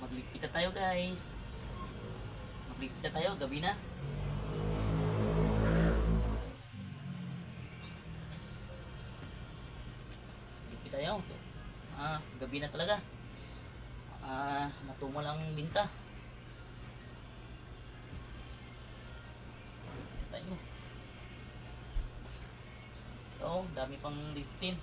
Magligpit na tayo guys. Magligpit na tayo, gabi na. Ligpit tayo. Ah, gabi na talaga. Ah, matumal ang binta. Ligpit tayo. Oo, dami pang liftin.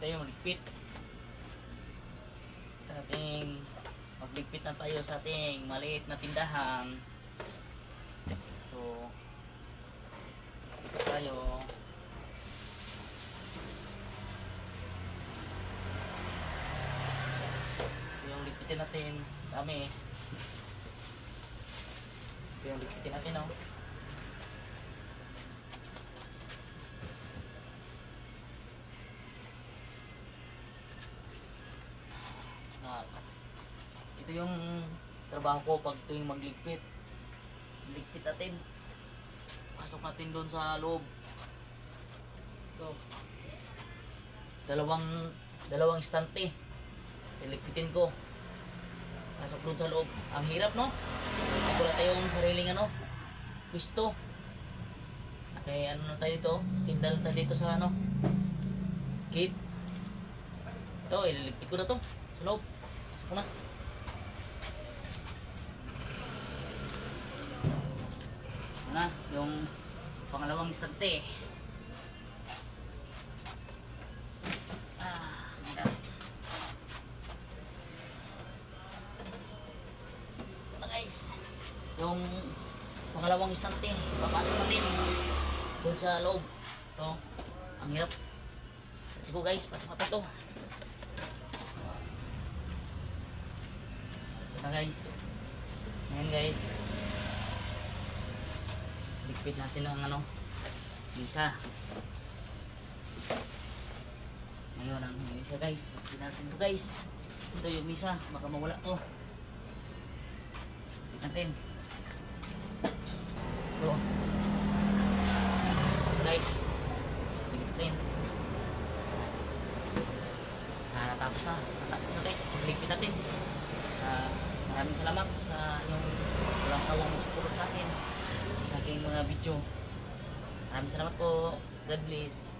Kita yung ligpit. Sa ating magligpit na tayo sa ating maliit na tindahan. So, tayo. yung lipitin natin dami ito yung lipitin natin oh Ito yung trabaho ko pag tuwing magligpit ligpit natin pasok natin doon sa loob ito dalawang dalawang istante Iligpitin ko. Pasok doon sa loob. Ang hirap, no? Wala tayong sariling ano, pwisto. Kaya ano na tayo dito, tinda tayo dito sa ano, gate. Ito, ililigpit ko na to sa loob. Ito na, yung pangalawang istante. Ah, na guys. Yung pangalawang istante papasok natin doon sa loob. Ito ang hirap. Let's go guys. Pasok natin ito na guys ngayon guys ligpit natin ang ano visa ngayon ang visa guys ligpit natin ito guys ito yung visa baka mawala to natin. Bro. Guys. Ligit natin. Ah, natapos na. Natapos na guys. Ligpit natin. Ah, maraming salamat sa yung walang sawang support sa akin. Sa aking mga video. Maraming salamat po. God bless.